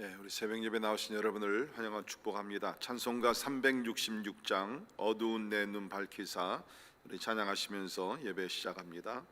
예, 우리 새벽 예배 나오신 여러분을 환영하고 축복합니다. 찬송가 366장 어두운 내 눈 밝히사 우리 찬양하시면서 예배 시작합니다.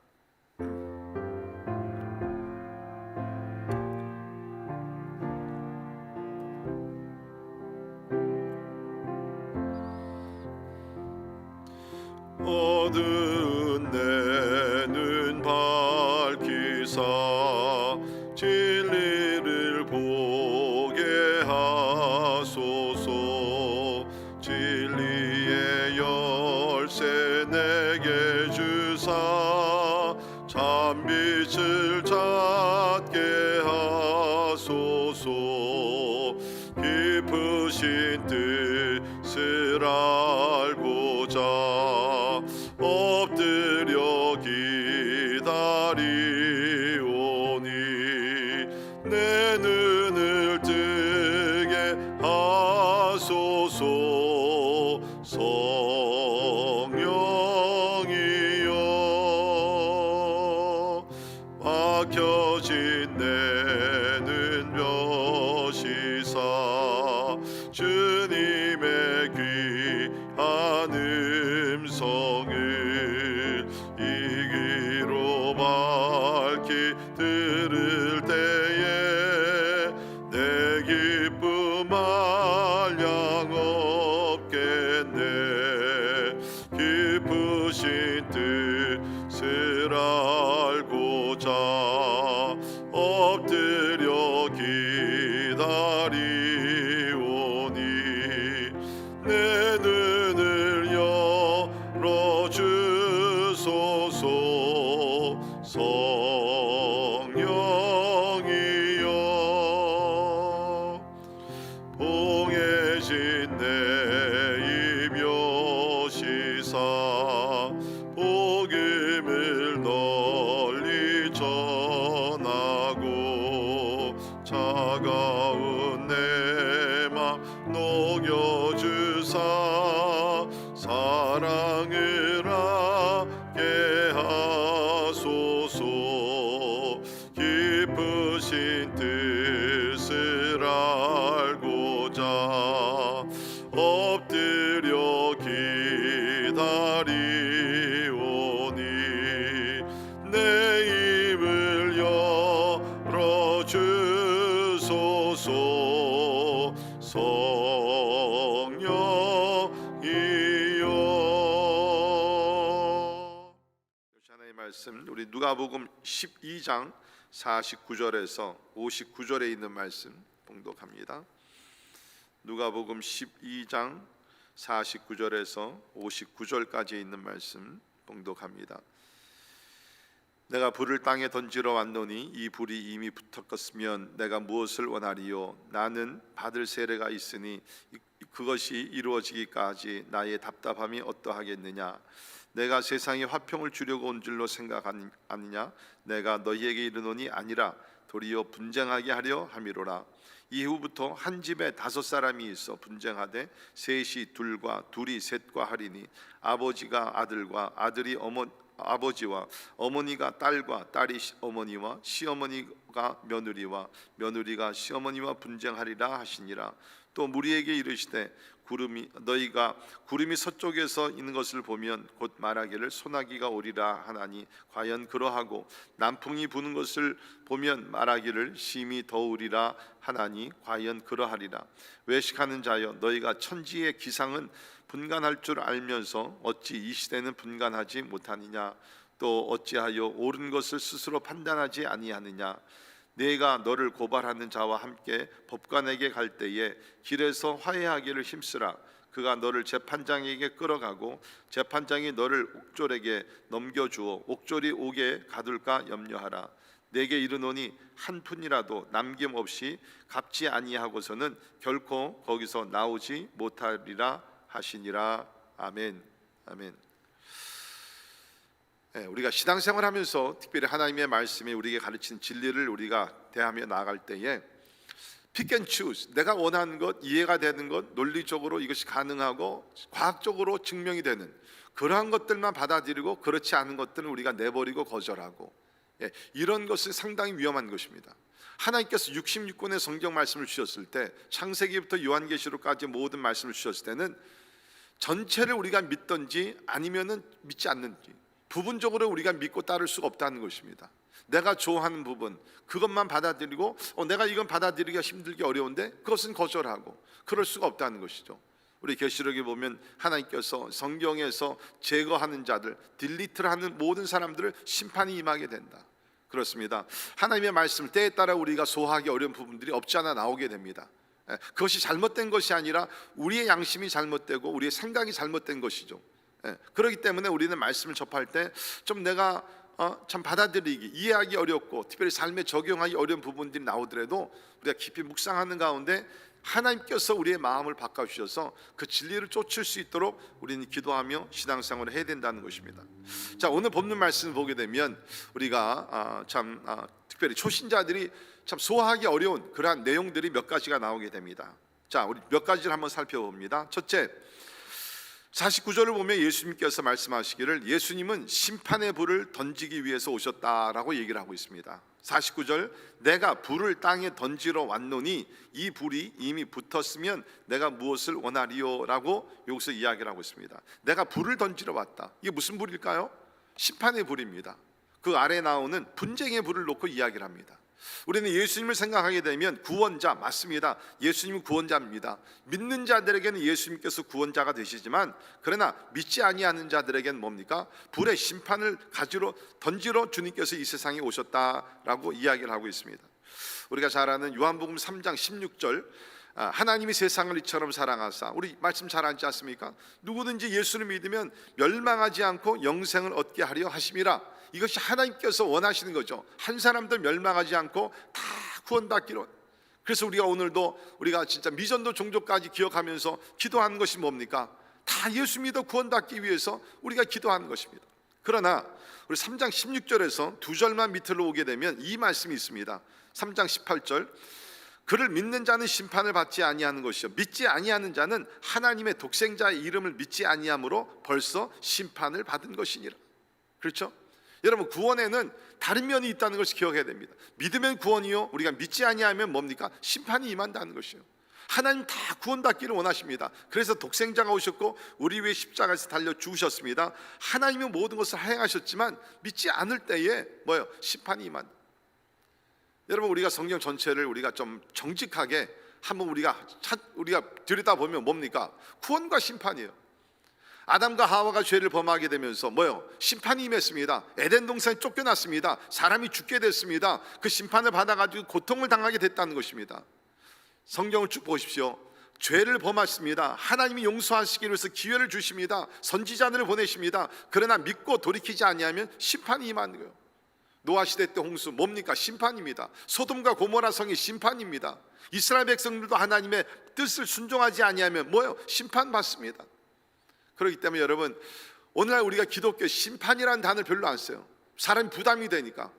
참빛을 찾게 하소서. 깊으신 뜻을 알고 12장 49절에서 59절에 있는 말씀 봉독합니다. 누가복음 12장 49절에서 59절까지 있는 말씀 봉독합니다. 내가 불을 땅에 던지러 왔노니 이 불이 이미 붙었겠으면 내가 무엇을 원하리요 나는 받을 세례가 있으니 이- 그것이 이루어지기까지 나의 답답함이 어떠하겠느냐 내가 세상에 화평을 주려고 온 줄로 생각하느냐? 내가 너희에게 이르노니 아니라 도리어 분쟁하게 하려 함이로라. 이후부터 한 집에 다섯 사람이 있어 분쟁하되 셋이 둘과 둘이 셋과 하리니 아버지가 아들과 아들이 어머 아버지와 어머니가 딸과 딸이 시- 어머니와 시어머니가 며느리와 며느리가 시어머니와 분쟁하리라 하시니라. 또 무리에게 이르시되 구름이 너희가 구름이 서쪽에서 있는 것을 보면 곧 말하기를 소나기가 오리라 하나니 과연 그러하고 남풍이 부는 것을 보면 말하기를 심히 더우리라 하나니 과연 그러하리라. 외식하는 자여 너희가 천지의 기상은 분간할 줄 알면서 어찌 이 시대는 분간하지 못하느냐? 또 어찌하여 옳은 것을 스스로 판단하지 아니하느냐 내가 너를 고발하는 자와 함께 법관에게 갈 때에 길에서 화해하기를 힘쓰라. 그가 너를 재판장에게 끌어가고 재판장이 너를 옥졸에게 넘겨주어 옥졸이 오게 가둘까 염려하라. 내게 이르노니 한 푼이라도 남김없이 갚지 아니하고서는 결코 거기서 나오지 못하리라 하시니라. 아멘. 아멘. 예, 우리가 신앙생활 하면서 특별히 하나님의 말씀이 우리에게 가르치는 진리를 우리가 대하며 나아갈 때에 pick and choose 내가 원하는 것 이해가 되는 것 논리적으로 이것이 가능하고 과학적으로 증명이 되는 그러한 것들만 받아들이고 그렇지 않은 것들은 우리가 내버리고 거절하고 예, 이런 것은 상당히 위험한 것입니다. 하나님께서 66권의 성경 말씀을 주셨을 때 창세기부터 요한계시록까지 모든 말씀을 주셨을 때는 전체를 우리가 믿든지 아니면은 믿지 않는지 부분적으로 우리가 믿고 따를 수가 없다는 것입니다. 내가 좋아하는 부분 그것만 받아들이고 어, 내가 이건 받아들이기가 힘들기 어려운데 그것은 거절하고 그럴 수가 없다는 것이죠. 우리 계시록에 보면 하나님께서 성경에서 제거하는 자들 딜리트를 하는 모든 사람들을 심판이 임하게 된다. 그렇습니다. 하나님의 말씀 때에 따라 우리가 소화하기 어려운 부분들이 없지 않아 나오게 됩니다. 예, 그것이 잘못된 것이 아니라 우리의 양심이 잘못되고 우리의 생각이 잘못된 것이죠. 예, 그렇기 때문에 우리는 말씀을 접할 때 좀 내가 어, 참 받아들이기 이해하기 어렵고 특별히 삶에 적용하기 어려운 부분들이 나오더라도 우리가 깊이 묵상하는 가운데 하나님께서 우리의 마음을 바꿔 주셔서 그 진리를 쫓을 수 있도록 우리는 기도하며 신앙생활을 해야 된다는 것입니다. 자 오늘 본문 말씀을 보게 되면 우리가 아, 참 아, 특별히 초신자들이 참 소화하기 어려운 그러한 내용들이 몇 가지가 나오게 됩니다. 자 우리 몇 가지를 한번 살펴봅니다. 첫째 49절을 보면 예수님께서 말씀하시기를 예수님은 심판의 불을 던지기 위해서 오셨다라고 얘기를 하고 있습니다. 49절 내가 불을 땅에 던지러 왔노니 이 불이 이미 붙었으면 내가 무엇을 원하리요라고 여기서 이야기를 하고 있습니다. 내가 불을 던지러 왔다. 이게 무슨 불일까요? 심판의 불입니다. 그 아래 나오는 분쟁의 불을 놓고 이야기를 합니다. 우리는 예수님을 생각하게 되면 구원자 맞습니다. 예수님은 구원자입니다. 믿는 자들에게는 예수님께서 구원자가 되시지만 그러나 믿지 아니하는 자들에게는 뭡니까? 불의 심판을 가지러 던지러 주님께서 이 세상에 오셨다라고 이야기를 하고 있습니다. 우리가 잘 아는 요한복음 3장 16절 아, 하나님이 세상을 이처럼 사랑하사 우리 말씀 잘 알지 않습니까? 누구든지 예수를 믿으면 멸망하지 않고 영생을 얻게 하려 하심이라 이것이 하나님께서 원하시는 거죠. 한 사람도 멸망하지 않고 다 구원받기로. 그래서 우리가 오늘도 우리가 진짜 미전도 종족까지 기억하면서 기도하는 것이 뭡니까? 다 예수 믿어 구원받기 위해서 우리가 기도하는 것입니다. 그러나 우리 3장 16절에서 두 절만 밑으로 오게 되면 이 말씀이 있습니다. 3장 18절 그를 믿는 자는 심판을 받지 아니하는 것이요 믿지 아니하는 자는 하나님의 독생자의 이름을 믿지 아니함으로 벌써 심판을 받은 것이니라. 그렇죠? 여러분 구원에는 다른 면이 있다는 것을 기억해야 됩니다. 믿으면 구원이요 우리가 믿지 아니하면 뭡니까? 심판이 임한다는 것이요. 하나님 다 구원받기를 원하십니다. 그래서 독생자가 오셨고 우리 위해 십자가에서 달려 죽으셨습니다. 하나님은 모든 것을 행하셨지만 믿지 않을 때에 뭐요? 심판이 임한. 여러분 우리가 성경 전체를 우리가 좀 정직하게 한번 우리가 찾, 우리가 들여다 보면 뭡니까? 구원과 심판이에요. 아담과 하와가 죄를 범하게 되면서 뭐요? 심판이 임했습니다. 에덴 동산에 쫓겨났습니다. 사람이 죽게 됐습니다. 그 심판을 받아가지고 고통을 당하게 됐다는 것입니다. 성경을 쭉 보십시오. 죄를 범했습니다. 하나님이 용서하시기 위해서 기회를 주십니다. 선지자들을 보내십니다. 그러나 믿고 돌이키지 아니하면 심판이 임하는 거예요. 노아 시대 때 홍수 뭡니까? 심판입니다. 소돔과 고모라 성이 심판입니다. 이스라엘 백성들도 하나님의 뜻을 순종하지 아니하면 뭐요? 심판 받습니다. 그렇기 때문에 여러분 오늘날 우리가 기독교 심판이라는 단어를 별로 안 써요. 사람이 부담이 되니까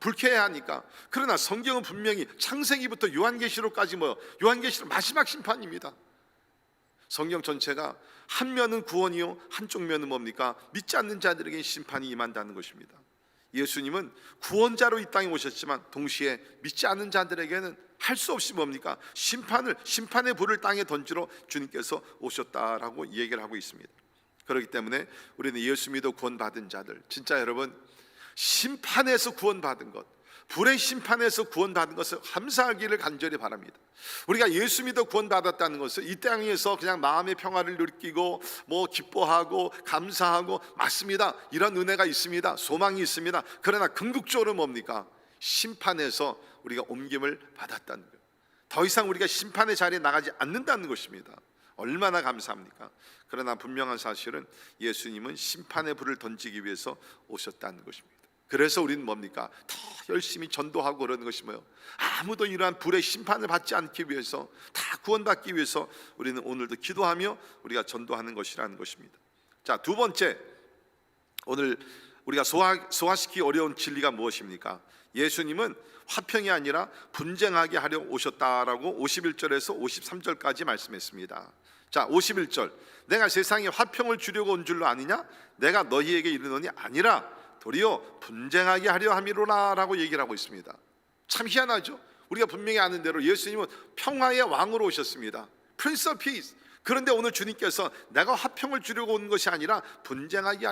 불쾌해하니까. 그러나 성경은 분명히 창세기부터 요한계시록까지 뭐 요한계시록 마지막 심판입니다. 성경 전체가 한 면은 구원이요 한쪽 면은 뭡니까? 믿지 않는 자들에게 심판이 임한다는 것입니다. 예수님은 구원자로 이 땅에 오셨지만 동시에 믿지 않는 자들에게는 할 수 없이 뭡니까? 심판을 심판의 불을 땅에 던지러 주님께서 오셨다라고 얘기를 하고 있습니다. 그렇기 때문에 우리는 예수 믿어 구원받은 자들 진짜 여러분 심판에서 구원받은 것 불의 심판에서 구원받은 것을 감사하기를 간절히 바랍니다. 우리가 예수 믿어 구원받았다는 것은 이 땅에서 그냥 마음의 평화를 느끼고 뭐 기뻐하고 감사하고 맞습니다. 이런 은혜가 있습니다. 소망이 있습니다. 그러나 궁극적으로 뭡니까? 심판에서 우리가 옮김을 받았다는 거예요. 더 이상 우리가 심판의 자리에 나가지 않는다는 것입니다. 얼마나 감사합니까? 그러나 분명한 사실은 예수님은 심판의 불을 던지기 위해서 오셨다는 것입니다. 그래서 우리는 뭡니까? 더 열심히 전도하고 그러는 것이 뭐요? 아무도 이러한 불의 심판을 받지 않기 위해서 다 구원받기 위해서 우리는 오늘도 기도하며 우리가 전도하는 것이라는 것입니다. 자, 두 번째 오늘 우리가 소화, 소화시키기 어려운 진리가 무엇입니까? 예수님은 화평이 아니라 분쟁하게 하려 오셨다라고 51절에서 53절까지 말씀했습니다. 자, 51절. 내가 세상에 화평을 주려고 온 줄로 아니냐? 내가 너희에게 이르노니 아니라 도리어 분쟁하게 하려 함이로라라고 얘기를 하고 있습니다. 참 희한하죠. 우리가 분명히 아는 대로 예수님은 평화의 왕으로 오셨습니다. Prince of Peace. 그런데 오늘 주님께서 내가 화평을 주려고 온 것이 아니라 분쟁하게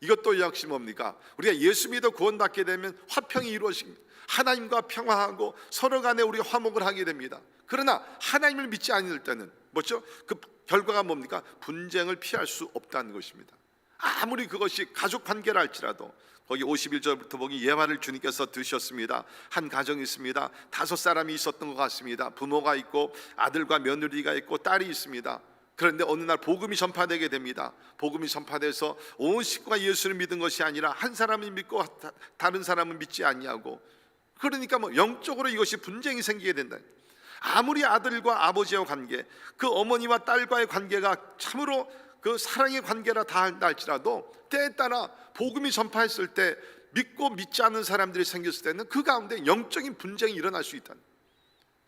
이것도 역시 뭡니까? 우리가 예수 믿어 구원받게 되면 화평이 이루어집니다. 하나님과 평화하고 서로 간에 우리가 화목을 하게 됩니다. 그러나 하나님을 믿지 않을 때는 뭐죠? 그 결과가 뭡니까? 분쟁을 피할 수 없다는 것입니다. 아무리 그것이 가족 관계라 할지라도 거기 51절부터 보기 예화를 주님께서 드셨습니다. 한 가정이 있습니다. 다섯 사람이 있었던 것 같습니다. 부모가 있고 아들과 며느리가 있고 딸이 있습니다. 그런데 어느 날 복음이 전파되게 됩니다. 복음이 전파돼서 온 식구가 예수를 믿은 것이 아니라 한 사람이 믿고 다- 다른 사람은 믿지 아니하고 그러니까 뭐 영적으로 이것이 분쟁이 생기게 된다. 아무리 아들과 아버지와 관계, 그 어머니와 딸과의 관계가 참으로 그 사랑의 관계라 다 할지라도 때에 따라 복음이 전파했을 때 믿고 믿지 않는 사람들이 생겼을 때는 그 가운데 영적인 분쟁이 일어날 수 있다.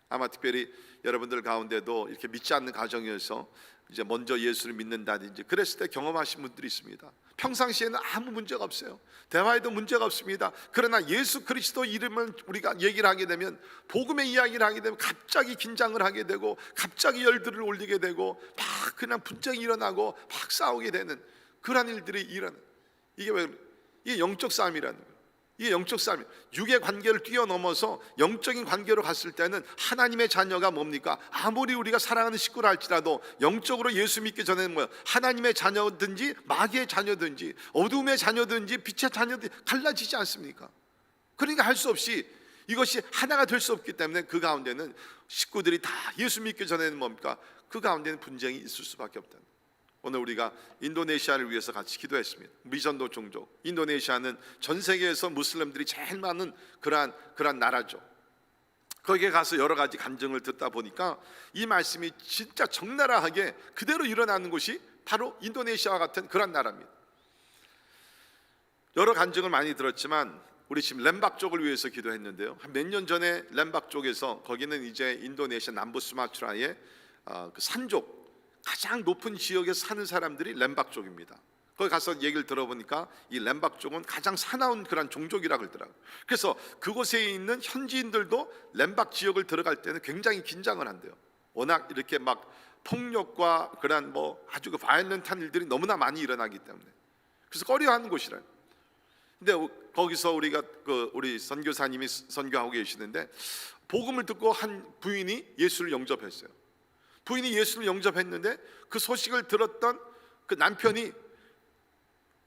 아마 특별히 여러분들 가운데도 이렇게 믿지 않는 가정에서 이제 먼저 예수를 믿는다든지 그랬을 때 경험하신 분들이 있습니다. 평상시에는 아무 문제가 없어요. 대화에도 문제가 없습니다. 그러나 예수 그리스도 이름을 우리가 얘기를 하게 되면 복음의 이야기를 하게 되면 갑자기 긴장을 하게 되고 갑자기 열들을 올리게 되고 막 그냥 분쟁이 일어나고 막 싸우게 되는 그러한 일들이 일어나. 이게 왜? 이게 영적 싸움이라는 거예요. 이게 영적 싸움. 육의 관계를 뛰어넘어서 영적인 관계로 갔을 때는 하나님의 자녀가 뭡니까? 아무리 우리가 사랑하는 식구라 할지라도 영적으로 예수 믿기 전에는 뭐야? 하나님의 자녀든지 마귀의 자녀든지 어둠의 자녀든지 빛의 자녀든지 갈라지지 않습니까? 그러니까 할 수 없이 이것이 하나가 될 수 없기 때문에 그 가운데는 식구들이 다 예수 믿기 전에는 뭡니까? 그 가운데는 분쟁이 있을 수밖에 없다. 오늘 우리가 인도네시아를 위해서 같이 기도했습니다. 미전도 종족. 인도네시아는 전 세계에서 무슬림들이 제일 많은 그러한 그러한 나라죠. 거기에 가서 여러 가지 간증을 듣다 보니까 이 말씀이 진짜 적나라하게 그대로 일어나는 곳이 바로 인도네시아와 같은 그런 나라입니다. 여러 간증을 많이 들었지만 우리 지금 렘박 쪽을 위해서 기도했는데요. 한 몇 년 전에 렘박 쪽에서 거기는 이제 인도네시아 남부 수마트라의 어, 그 산족 가장 높은 지역에 사는 사람들이 렘박 쪽입니다. 거기 가서 얘기를 들어보니까 이 렘박 쪽은 가장 사나운 그런 종족이라 그러더라고요. 그래서 그곳에 있는 현지인들도 렘박 지역을 들어갈 때는 굉장히 긴장을 한대요. 워낙 이렇게 막 폭력과 그런 뭐 아주 그 바이올런트한 일들이 너무나 많이 일어나기 때문에 그래서 꺼려하는 곳이라요. 근데 거기서 우리가 그 우리 선교사님이 선교하고 계시는데 복음을 듣고 한 부인이 예수를 영접했어요. 부인이 예수를 영접했는데 그 소식을 들었던 그 남편이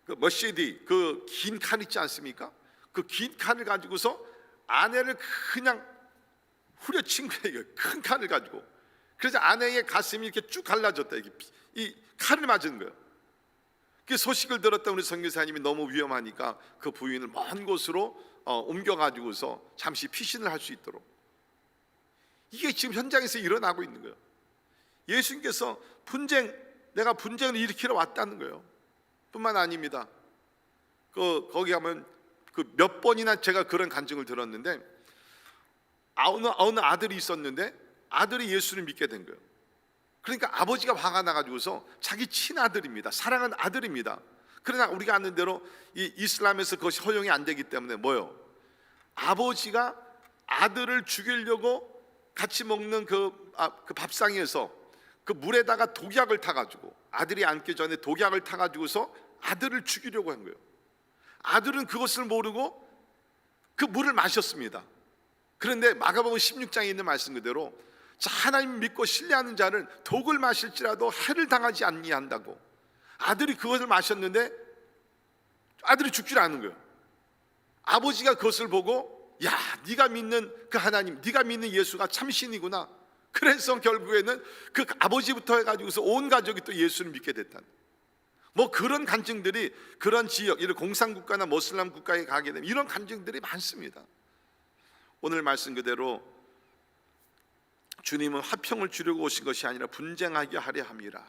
그 머시디 그 긴 칼 있지 않습니까? 그 긴 칼을 가지고서 아내를 그냥 후려친 거예요. 큰 칼을 가지고. 그래서 아내의 가슴이 이렇게 쭉 갈라졌다. 이게 이 칼을 맞은 거예요. 그 소식을 들었던 우리 선교사님이 너무 위험하니까 그 부인을 먼 곳으로 어, 옮겨 가지고서 잠시 피신을 할 수 있도록 이게 지금 현장에서 일어나고 있는 거예요. 예수님께서 분쟁 내가 분쟁을 일으키러 왔다는 거예요. 뿐만 아닙니다. 그 거기 가면 그 몇 번이나 제가 그런 간증을 들었는데 어느 어느 아들이 있었는데 아들이 예수를 믿게 된 거예요. 그러니까 아버지가 화가 나가지고서 자기 친아들입니다. 사랑하는 아들입니다. 그러나 우리가 아는 대로 이 이슬람에서 그것이 허용이 안 되기 때문에 뭐요? 아버지가 아들을 죽이려고 같이 먹는 그, 아, 그 밥상에서 그 물에다가 독약을 타가지고 아들이 앉기 전에 독약을 타가지고서 아들을 죽이려고 한 거예요. 아들은 그것을 모르고 그 물을 마셨습니다. 그런데 마가복음 16장에 있는 말씀 그대로 자, 하나님 믿고 신뢰하는 자는 독을 마실지라도 해를 당하지 않니한다고 아들이 그것을 마셨는데 아들이 죽질 않은 거예요. 아버지가 그것을 보고 야, 네가 믿는 그 하나님, 네가 믿는 예수가 참신이구나. 그래서 결국에는 그 아버지부터 해가지고서 온 가족이 또 예수를 믿게 됐다는. 뭐 그런 간증들이 그런 지역, 이런 공산국가나 모슬람 국가에 가게 되면 이런 간증들이 많습니다. 오늘 말씀 그대로 주님은 화평을 주려고 오신 것이 아니라 분쟁하게 하려 함이라.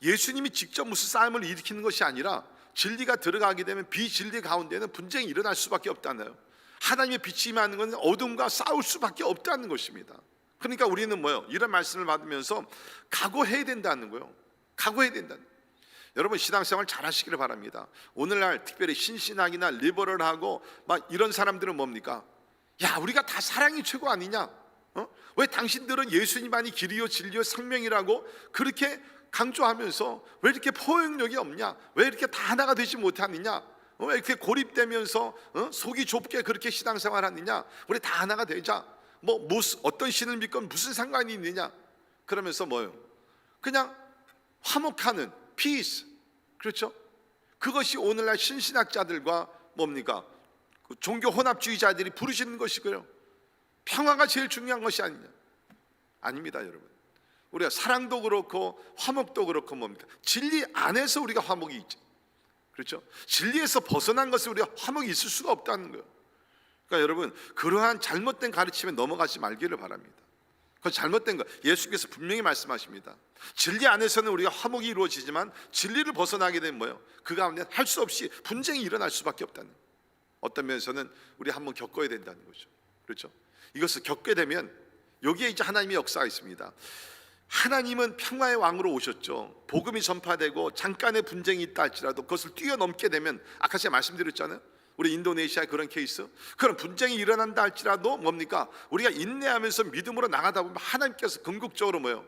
예수님이 직접 무슨 싸움을 일으키는 것이 아니라 진리가 들어가게 되면 비진리 가운데는 분쟁이 일어날 수밖에 없다네요. 하나님의 빛이 임하는 것은 어둠과 싸울 수밖에 없다는 것입니다. 그러니까 우리는 뭐요? 이런 말씀을 받으면서 각오해야 된다는 거예요. 각오해야 된다는. 여러분 신앙생활 잘 하시기를 바랍니다. 오늘날 특별히 신신학이나 리버럴하고 막 이런 사람들은 뭡니까? 야 우리가 다 사랑이 최고 아니냐? 어? 왜 당신들은 예수님만이 길이요 진리요 생명이라고 그렇게 강조하면서 왜 이렇게 포용력이 없냐? 왜 이렇게 다 하나가 되지 못하느냐? 어, 왜 이렇게 고립되면서 어? 속이 좁게 그렇게 신앙생활 하느냐? 우리 다 하나가 되자. 뭐 무슨 어떤 신을 믿건 무슨 상관이 있느냐? 그러면서 뭐요? 그냥 화목하는 피스 그렇죠? 그것이 오늘날 신신학자들과 뭡니까? 그 종교 혼합주의자들이 부르시는 것이고요. 평화가 제일 중요한 것이 아니냐? 아닙니다, 여러분. 우리가 사랑도 그렇고 화목도 그렇고 뭡니까? 진리 안에서 우리가 화목이 있지. 그렇죠? 진리에서 벗어난 것을 우리가 화목이 있을 수가 없다는 거예요. 그러니까 여러분 그러한 잘못된 가르침에 넘어가지 말기를 바랍니다. 그 잘못된 거 예수께서 분명히 말씀하십니다. 진리 안에서는 우리가 화목이 이루어지지만 진리를 벗어나게 되면 뭐예요? 그 가운데 할 수 없이 분쟁이 일어날 수밖에 없다는. 어떤 면에서는 우리 한번 겪어야 된다는 거죠. 그렇죠? 이것을 겪게 되면 여기에 이제 하나님의 역사가 있습니다. 하나님은 평화의 왕으로 오셨죠. 복음이 전파되고 잠깐의 분쟁이 있다 할지라도 그것을 뛰어넘게 되면 아까 제가 말씀드렸잖아요. 우리 인도네시아 그런 케이스 그런 분쟁이 일어난다 할지라도 뭡니까 우리가 인내하면서 믿음으로 나가다 보면 하나님께서 궁극적으로 뭐요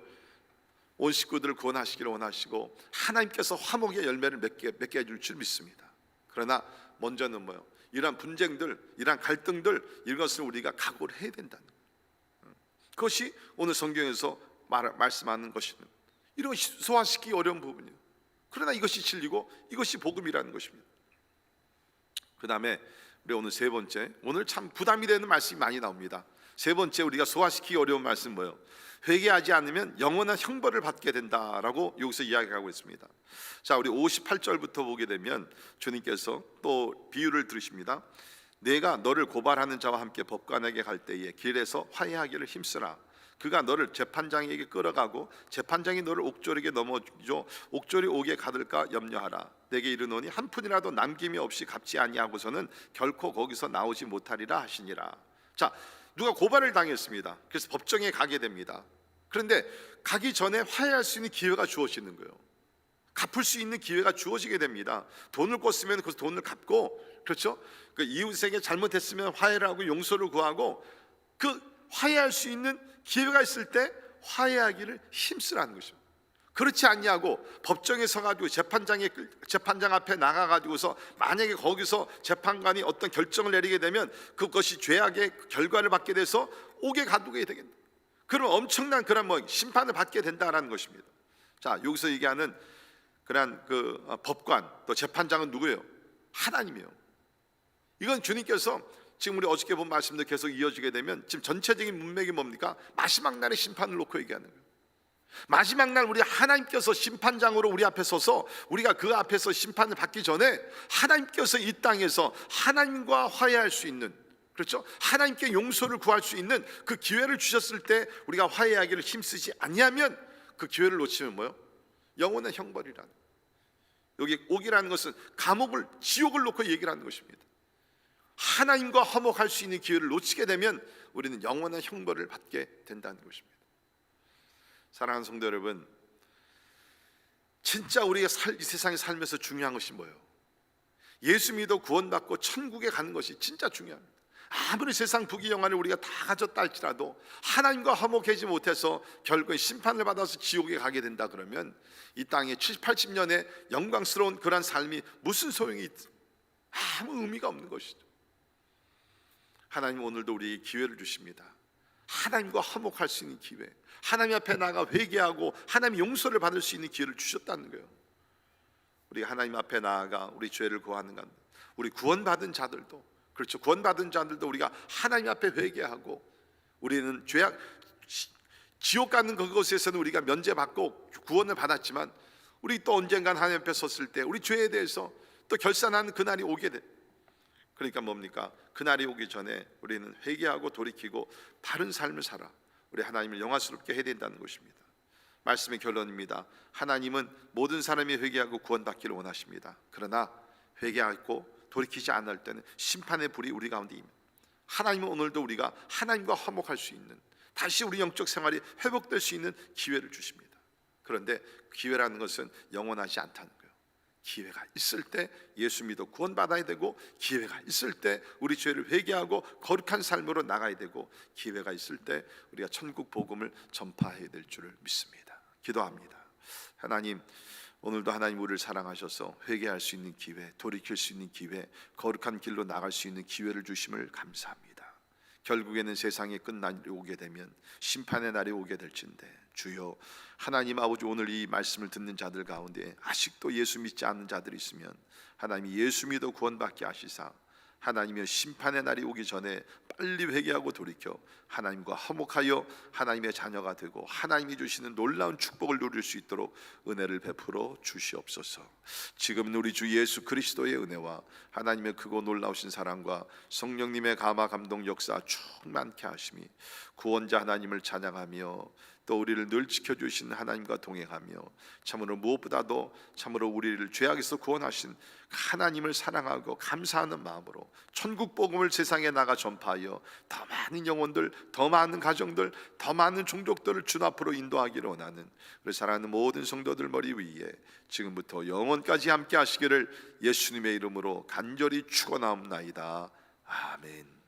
온 식구들을 구원하시기를 원하시고 하나님께서 화목의 열매를 맺게 맺게 해줄 줄 믿습니다. 그러나 먼저는 뭐요 이러한 분쟁들 이러한 갈등들 이것을 우리가 각오를 해야 된다는 거예요. 그것이 오늘 성경에서 말, 말씀하는 것이는 이런 소화시키기 어려운 부분이에요. 그러나 이것이 진리고 이것이 복음이라는 것입니다. 그 다음에 우리 오늘 세 번째 오늘 참 부담이 되는 말씀이 많이 나옵니다. 세 번째 우리가 소화시키기 어려운 말씀 뭐예요? 회개하지 않으면 영원한 형벌을 받게 된다라고 여기서 이야기하고 있습니다. 자, 우리 58절부터 보게 되면 주님께서 또 비유를 들으십니다. 내가 너를 고발하는 자와 함께 법관에게 갈 때에 길에서 화해하기를 힘쓰라. 그가 너를 재판장에게 끌어가고 재판장이 너를 옥졸에게 넘어줘 옥졸이 옥에 가둘까 염려하라. 내게 이르노니 한 푼이라도 남김이 없이 갚지 아니하고서는 결코 거기서 나오지 못하리라 하시니라. 자 누가 고발을 당했습니다. 그래서 법정에 가게 됩니다. 그런데 가기 전에 화해할 수 있는 기회가 주어지는 거예요. 갚을 수 있는 기회가 주어지게 됩니다. 돈을 꿨으면 그 돈을 갚고 그렇죠? 그 이웃에게 잘못했으면 화해를 하고 용서를 구하고 그 화해할 수 있는 기회가 있을 때 화해하기를 힘쓰라는 것입니다. 그렇지 않냐고 법정에 서가지고 재판장에 재판장 앞에 나가가지고서 만약에 거기서 재판관이 어떤 결정을 내리게 되면 그것이 죄악의 결과를 받게 돼서 옥에 가두게 되겠다. 그럼 엄청난 그런 뭐 심판을 받게 된다라는 것입니다. 자 여기서 얘기하는 그런 그 어, 법관 또 재판장은 누구예요? 하나님이에요. 이건 주님께서 지금 우리 어저께 본 말씀들 계속 이어지게 되면 지금 전체적인 문맥이 뭡니까? 마지막 날의 심판을 놓고 얘기하는 거예요. 마지막 날 우리 하나님께서 심판장으로 우리 앞에 서서 우리가 그 앞에서 심판을 받기 전에 하나님께서 이 땅에서 하나님과 화해할 수 있는 그렇죠? 하나님께 용서를 구할 수 있는 그 기회를 주셨을 때 우리가 화해하기를 힘쓰지 아니하면 그 기회를 놓치면 뭐요? 영원의 형벌이라는 여기 옥이라는 것은 감옥을 지옥을 놓고 얘기를 하는 것입니다. 하나님과 화목할 수 있는 기회를 놓치게 되면 우리는 영원한 형벌을 받게 된다는 것입니다. 사랑하는 성도 여러분, 진짜 우리가 살, 이 세상에 살면서 중요한 것이 뭐예요? 예수 믿어 구원받고 천국에 가는 것이 진짜 중요합니다. 아무리 세상 부귀영화를 우리가 다 가졌다 할지라도 하나님과 화목하지 못해서 결국에 심판을 받아서 지옥에 가게 된다 그러면 이 땅에 70, 80년의 영광스러운 그러한 삶이 무슨 소용이 있, 아무 의미가 없는 것이죠. 하나님 오늘도 우리에게 기회를 주십니다. 하나님과 화목할 수 있는 기회, 하나님 앞에 나가 회개하고 하나님 용서를 받을 수 있는 기회를 주셨다는 거예요. 우리 하나님 앞에 나아가 우리 죄를 구하는 것, 우리 구원받은 자들도 그렇죠. 구원받은 자들도 우리가 하나님 앞에 회개하고 우리는 죄악 지옥 가는 그곳에서는 우리가 면제받고 구원을 받았지만 우리 또 언젠간 하나님 앞에 섰을 때 우리 죄에 대해서 또 결산하는 그날이 오게 돼. 그러니까 뭡니까? 그날이 오기 전에 우리는 회개하고 돌이키고 바른 삶을 살아 우리 하나님을 영화스럽게 해야 된다는 것입니다. 말씀의 결론입니다. 하나님은 모든 사람이 회개하고 구원받기를 원하십니다. 그러나 회개하고 돌이키지 않을 때는 심판의 불이 우리 가운데 임니다. 하나님은 오늘도 우리가 하나님과 화목할 수 있는 다시 우리 영적 생활이 회복될 수 있는 기회를 주십니다. 그런데 기회라는 것은 영원하지 않다는. 기회가 있을 때 예수 믿어 구원받아야 되고 기회가 있을 때 우리 죄를 회개하고 거룩한 삶으로 나가야 되고 기회가 있을 때 우리가 천국 복음을 전파해야 될 줄을 믿습니다. 기도합니다. 하나님 오늘도 하나님 우리를 사랑하셔서 회개할 수 있는 기회, 돌이킬 수 있는 기회, 거룩한 길로 나갈 수 있는 기회를 주심을 감사합니다. 결국에는 세상의 끝날이 오게 되면 심판의 날이 오게 될진데 주여 하나님 아버지 오늘 이 말씀을 듣는 자들 가운데 아직도 예수 믿지 않는 자들이 있으면 하나님이 예수 믿어 구원받게 하시사 하나님의 심판의 날이 오기 전에 빨리 회개하고 돌이켜 하나님과 화목하여 하나님의 자녀가 되고 하나님이 주시는 놀라운 축복을 누릴 수 있도록 은혜를 베풀어 주시옵소서. 지금 우리 주 예수 그리스도의 은혜와 하나님의 크고 놀라우신 사랑과 성령님의 감화 감동 역사 충만케 하심이 구원자 하나님을 찬양하며 또 우리를 늘 지켜주신 하나님과 동행하며 참으로 무엇보다도 참으로 우리를 죄악에서 구원하신 하나님을 사랑하고 감사하는 마음으로 천국 복음을 세상에 나가 전파하여 더 많은 영혼들, 더 많은 가정들, 더 많은 종족들을 주 앞으로 인도하기를 원하는 우리 사랑하는 모든 성도들 머리 위에 지금부터 영원까지 함께 하시기를 예수님의 이름으로 간절히 축원하옵나이다. 아멘.